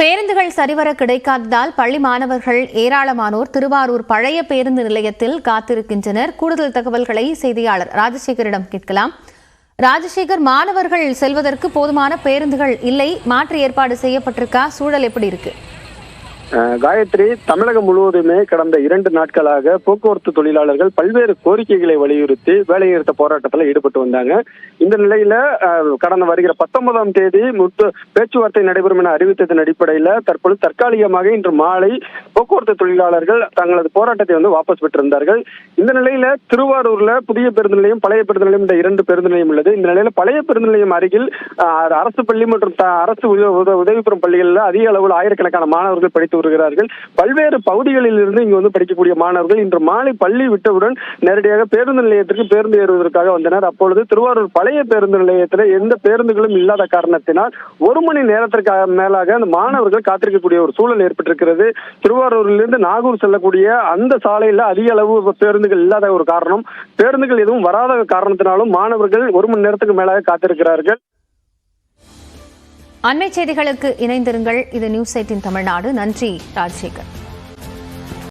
பேருந்துகள் சரிவர கிடைக்காததால் பள்ளி மாணவர்கள் ஏராளமானோர் திருவாரூர் பழைய பேருந்து நிலையத்தில் காத்திருக்கின்றனர். கூடுதல் தகவல்களை செய்தியாளர் ராஜசேகரிடம் கேட்கலாம். ராஜசேகர் மாணவர்கள் செல்வதற்கு போதுமான பேருந்துகள் இல்லை. மாற்று ஏற்பாடு செய்யப்பட்டிருக்கா? சூழல் எப்படி இருக்கு? காயத்ரி தமிழகம் முழுவதுமே கடந்த இரண்டு நாட்களாக போக்குவரத்து தொழிலாளர்கள் பல்வேறு கோரிக்கைகளை வலியுறுத்தி வேலைநிறுத்த போராட்டத்தில் ஈடுபட்டு வந்தாங்க. இந்த நிலையில கடந்த வருகிற பத்தொன்பதாம் தேதி முத்து பேச்சுவார்த்தை நடைபெறும் என அறிவித்ததன் அடிப்படையில் தற்பொழுது தற்காலிகமாக இன்று மாலை போக்குவரத்து தொழிலாளர்கள் தங்களது போராட்டத்தை வந்து வாபஸ் பெற்றிருந்தார்கள். இந்த நிலையில திருவாரூர்ல புதிய பேருந்து நிலையம் பழைய பேருந்து நிலையம் இந்த இரண்டு பேருந்து நிலையம் உள்ளது. இந்த நிலையில பழைய பேருந்து நிலையம் அருகில் அரசு பள்ளி மற்றும் அரசு உத- உதவி பெறும் பள்ளிகளில் அதிக அளவில் ஆயிரக்கணக்கான மாணவர்கள் படித்து வருகிறார்கள் பல்வேறு பகுதிகளில் இருந்து இங்கு வந்து படிக்கக்கூடிய மாணவர்கள் இன்று மாலை பள்ளி விட்டவுடன் நேரடியாக பேருந்து நிலையத்திற்கு பேருந்து ஏறுவதற்காக வந்தனர். அப்பொழுது திருவாரூர் பழைய பேருந்து நிலையத்தில் எந்த பேருந்துகளும் இல்லாத காரணத்தினால் ஒரு மணி நேரத்திற்கு மேலாக அந்த மாணவர்கள் காத்திருக்கக்கூடிய ஒரு சூழல் ஏற்பட்டிருக்கிறது. திருவாரூரிலிருந்து நாகூர் செல்லக்கூடிய அந்த சாலையில் அதிக அளவு பேருந்துகள் இல்லாத ஒரு காரணம். பேருந்துகள் எதுவும் வராத காரணத்தினாலும் மாணவர்கள் ஒரு மணி நேரத்துக்கு மேலாக காத்திருக்கிறார்கள். அண்மை செய்திகளுக்கு இணைந்திருங்கள். இது நியூஸ் எயிட்டின் தமிழ்நாடு. நன்றி ராஜசேகர்.